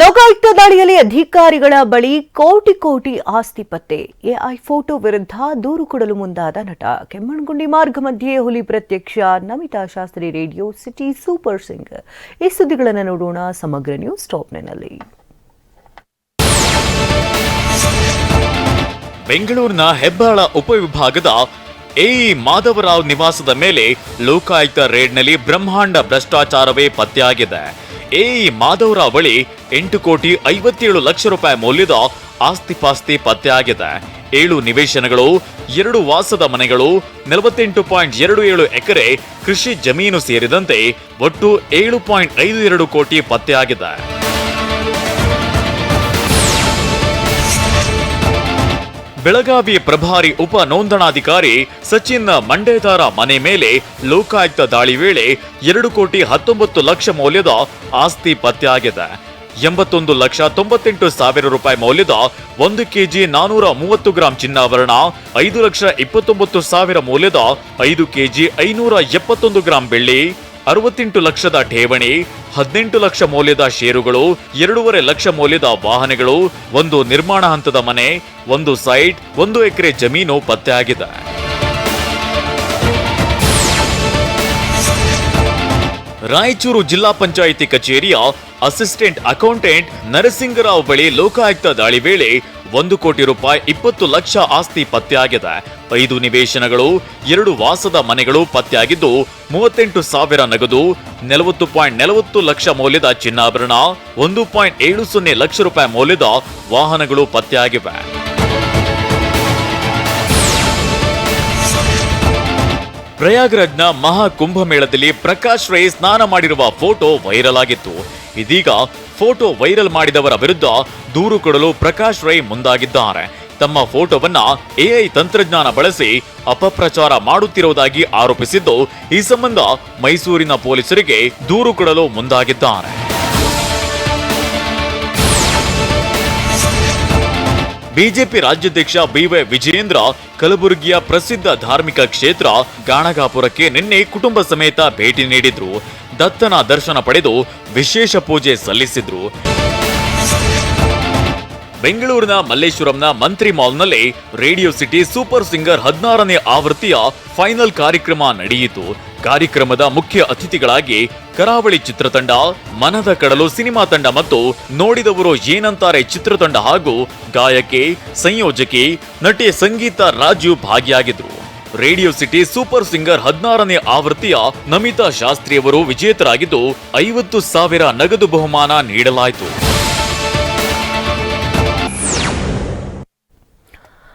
ಲೋಕಾಯುಕ್ತ ದಾಳಿಯಲ್ಲಿ ಅಧಿಕಾರಿಗಳ ಬಳಿ ಕೋಟಿ ಕೋಟಿ ಆಸ್ತಿ ಪತ್ತೆ. ಎಐ ಫೋಟೋ ವಿರುದ್ಧ ದೂರು ಕೊಡಲು ಮುಂದಾದ ನಟ. ಕೆಮ್ಮಣ್ಗುಂಡಿ ಮಾರ್ಗ ಮಧ್ಯೆ ಹುಲಿ ಪ್ರತ್ಯಕ್ಷ Namita Shastri radio city super singer ಈ ಸುದ್ದಿಗಳನ್ನು ನೋಡೋಣ ಸಮಗ್ರ ನ್ಯೂಸ್ ಟಾಪ್ನಲ್ಲಿ ಬೆಂಗಳೂರಿನ ಹೆಬ್ಬಾಳ ಉಪವಿಭಾಗದ ಎ. ಮಾಧವರಾವ್ ನಿವಾಸದ ಮೇಲೆ ಲೋಕಾಯುಕ್ತ ರೇಡ್ನಲ್ಲಿ ಬ್ರಹ್ಮಾಂಡ ಭ್ರಷ್ಟಾಚಾರವೇ ಪತ್ತೆಯಾಗಿದೆ. ಎಇ ಮಾಧವರ ಬಳಿ ಎಂಟು ಕೋಟಿ ಐವತ್ತೇಳು ಲಕ್ಷ ರೂಪಾಯಿ ಮೌಲ್ಯದ ಆಸ್ತಿ ಪಾಸ್ತಿ ಪತ್ತೆಯಾಗಿದೆ ಏಳು ನಿವೇಶನಗಳು, ಎರಡು ವಾಸದ ಮನೆಗಳು, ನಲವತ್ತೆಂಟು ಪಾಯಿಂಟ್ ಎರಡು ಏಳು ಎಕರೆ ಕೃಷಿ ಜಮೀನು ಸೇರಿದಂತೆ ಒಟ್ಟು ಏಳು ಪಾಯಿಂಟ್ ಐದು ಎರಡು ಕೋಟಿ ಪತ್ತೆಯಾಗಿದೆ ಬೆಳಗಾವಿ ಪ್ರಭಾರಿ ಉಪ ನೋಂದಣಾಧಿಕಾರಿ ಸಚಿನ್ ಮಂಡೇದಾರ ಮನೆ ಮೇಲೆ ಲೋಕಾಯುಕ್ತ ದಾಳಿ ವೇಳೆ ಎರಡು ಕೋಟಿ ಹತ್ತೊಂಬತ್ತು ಲಕ್ಷ ಮೌಲ್ಯದ ಆಸ್ತಿ ಪತ್ತೆಯಾಗಿದೆ. ಎಂಬತ್ತೊಂದು ಲಕ್ಷ ತೊಂಬತ್ತೆಂಟು ಸಾವಿರ ರೂಪಾಯಿ ಮೌಲ್ಯದ ಒಂದು ಕೆಜಿ ನಾನೂರ ಮೂವತ್ತು ಗ್ರಾಂ ಚಿನ್ನಾಭರಣ, ಐದು ಲಕ್ಷ ಇಪ್ಪತ್ತೊಂಬತ್ತು ಸಾವಿರ ಮೌಲ್ಯದ ಐದು ಕೆಜಿ ಐನೂರ ಎಪ್ಪತ್ತೊಂದು ಗ್ರಾಂ ಬೆಳ್ಳಿ ಅರವತ್ತೆಂಟು ಲಕ್ಷದ ಠೇವಣಿ, ಹದಿನೆಂಟು ಲಕ್ಷ ಮೌಲ್ಯದ ಷೇರುಗಳು, ಎರಡೂವರೆ ಲಕ್ಷ ಮೌಲ್ಯದ ವಾಹನಗಳು, ಒಂದು ನಿರ್ಮಾಣ ಹಂತದ ಮನೆ, ಒಂದು ಸೈಟ್, ಒಂದು ಎಕರೆ ಜಮೀನು ಪತ್ತೆಯಾಗಿದೆ ರಾಯಚೂರು ಜಿಲ್ಲಾ ಪಂಚಾಯಿತಿ ಕಚೇರಿಯ ಅಸಿಸ್ಟೆಂಟ್ ಅಕೌಂಟೆಂಟ್ ನರಸಿಂಗರಾವ್ ಬಳಿ ಲೋಕಾಯುಕ್ತ ದಾಳಿ ವೇಳೆ ಒಂದು ಕೋಟಿ ರೂಪಾಯಿ ಇಪ್ಪತ್ತು ಲಕ್ಷ ಆಸ್ತಿ ಪತ್ತೆಯಾಗಿದೆ ಐದು ನಿವೇಶನಗಳು, ಎರಡು ವಾಸದ ಮನೆಗಳು ಪತ್ತೆಯಾಗಿದ್ದು, ಮೂವತ್ತೆಂಟು ಸಾವಿರ ನಗದು, ನಲವತ್ತು ಪಾಯಿಂಟ್ ನಲವತ್ತು ಲಕ್ಷ ಮೌಲ್ಯದ ಚಿನ್ನಾಭರಣ, ಒಂದು ಪಾಯಿಂಟ್ ಏಳು ಸೊನ್ನೆ ಲಕ್ಷ ರೂಪಾಯಿ ಮೌಲ್ಯದ ವಾಹನಗಳು ಪತ್ತೆಯಾಗಿವೆ. ಪ್ರಯಾಗ್ರಾಜ್ನ ಮಹಾ ಕುಂಭಮೇಳದಲ್ಲಿ ಪ್ರಕಾಶ್ ರೈ ಸ್ನಾನ ಮಾಡಿರುವ ಫೋಟೋ ವೈರಲ್ ಆಗಿತ್ತು. ಇದೀಗ ಫೋಟೋ ವೈರಲ್ ಮಾಡಿದವರ ವಿರುದ್ಧ ದೂರು ಕೊಡಲು ಪ್ರಕಾಶ್ ರೈ ಮುಂದಾಗಿದ್ದಾರೆ. ತಮ್ಮ ಫೋಟೋವನ್ನ ಎಐ ತಂತ್ರಜ್ಞಾನ ಬಳಸಿ ಅಪಪ್ರಚಾರ ಮಾಡುತ್ತಿರುವುದಾಗಿ ಆರೋಪಿಸಿದ್ದು, ಈ ಸಂಬಂಧ ಮೈಸೂರಿನ ಪೊಲೀಸರಿಗೆ ದೂರು ಕೊಡಲು ಮುಂದಾಗಿದ್ದಾರೆ. ಬಿಜೆಪಿ ರಾಜ್ಯಾಧ್ಯಕ್ಷ ಬಿವೈ ವಿಜಯೇಂದ್ರ, ಕಲಬುರಗಿಯ ಪ್ರಸಿದ್ಧ ಧಾರ್ಮಿಕ ಕ್ಷೇತ್ರ ಗಾಣಗಾಪುರಕ್ಕೆ ನಿನ್ನೆ ಕುಟುಂಬ ಸಮೇತ ಭೇಟಿ ನೀಡಿದ್ರು. ದತ್ತನ ದರ್ಶನ ಪಡೆದು ವಿಶೇಷ ಪೂಜೆ ಸಲ್ಲಿಸಿದ್ರು. ಬೆಂಗಳೂರಿನ ಮಲ್ಲೇಶ್ವರಂನ ಮಂತ್ರಿ ಮಾಲ್ನಲ್ಲಿ ರೇಡಿಯೋ ಸಿಟಿ ಸೂಪರ್ ಸಿಂಗರ್ ಹದಿನಾರನೇ ಆವೃತ್ತಿಯ ಫೈನಲ್ ಕಾರ್ಯಕ್ರಮ ನಡೆಯಿತು. ಕಾರ್ಯಕ್ರಮದ ಮುಖ್ಯ ಅತಿಥಿಗಳಾಗಿ ಕರಾವಳಿ ಚಿತ್ರತಂಡ, ಮನದ ಕಡಲು ಸಿನಿಮಾ ತಂಡ ಮತ್ತು ನೋಡಿದವರು ಏನಂತಾರೆ ಚಿತ್ರತಂಡ ಹಾಗೂ ಗಾಯಕಿ, ಸಂಯೋಜಕಿ, ನಟಿ ಸಂಗೀತ ರಾಜು ಭಾಗಿಯಾಗಿದ್ರು ರೇಡಿಯೋ ಸಿಟಿ ಸೂಪರ್ ಸಿಂಗರ್ ಹದಿನಾರನೇ ಆವೃತ್ತಿಯ ನಮಿತಾ ಶಾಸ್ತ್ರಿಯವರು ವಿಜೇತರಾಗಿದ್ದು, ಐವತ್ತು ಸಾವಿರ ನಗದು ಬಹುಮಾನ ನೀಡಲಾಯಿತು.